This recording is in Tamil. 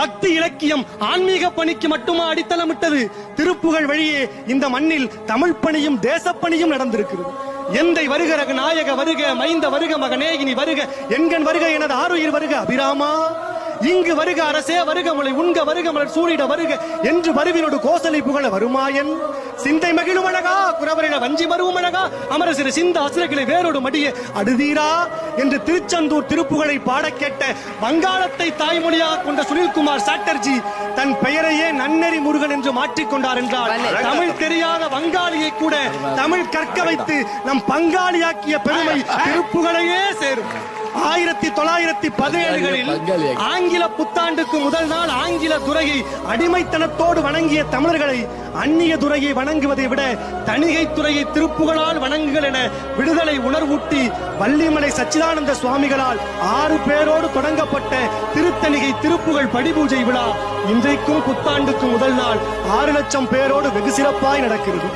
பக்தி இலக்கியம் ஆன்மீக பணிக்கு மட்டுமா அடித்தளமிட்டது? திருப்புகழ் வழியே இந்த மண்ணில் தமிழ் பணியும் தேசப்பணியும் நடந்திருக்கிறது. எந்தை வருக ரகுநாயக வருக மைந்த வருக மகனே இனி வருக எண்கண் வருக எனது ஆருயிர் வருக அபிராமா. இங்கு வருக அரசே வருக மலை உண்க வருக மலர் சூழிட வருக என்று வருவினோடு கோசலை புகழ வருமாயன். சிந்தை மகிழும் அழகா குறவரிட வஞ்சி மருவும் அழகா அமர சிறு சிந்த அசுரர்களை வேரோடு மடிய அடுதீரா என்று திருச்செந்தூர் திருப்புகழை பாடக் கேட்ட வங்காளத்தை தாய்மொழியாக கொண்ட சுனில்குமார் சாட்டர்ஜி தன் பெயரையே நன்னெறி முருகன் என்று மாற்றிக்கொண்டார் என்றால் தமிழ் தெரியாத வங்காளியை கூட தமிழ் கற்க வைத்து நம் பங்காளியாக்கிய பெருமை திருப்புகழையே சேரும். ஆயிரத்தி தொள்ளாயிரத்தி பதினேழுகளில். ஆங்கில புத்தாண்டுக்கு முதல் நாள் ஆங்கில துறையை அடிமைத்தனத்தோடு வணங்கிய தமிழர்களை அந்நிய துறையை வணங்குவதை விட தணிகை துறையை திருப்புகளால் வணங்குகள் என விடுதலை உணர்வூட்டி வள்ளிமலை சச்சிதானந்த சுவாமிகளால் ஆறு பேரோடு தொடங்கப்பட்ட திருத்தணிகை திருப்புகழ் படிபூஜை விழா இன்றைக்கும் புத்தாண்டுக்கு முதல் நாள் ஆறு லட்சம் பேரோடு வெகு சிறப்பாய் நடக்கிறது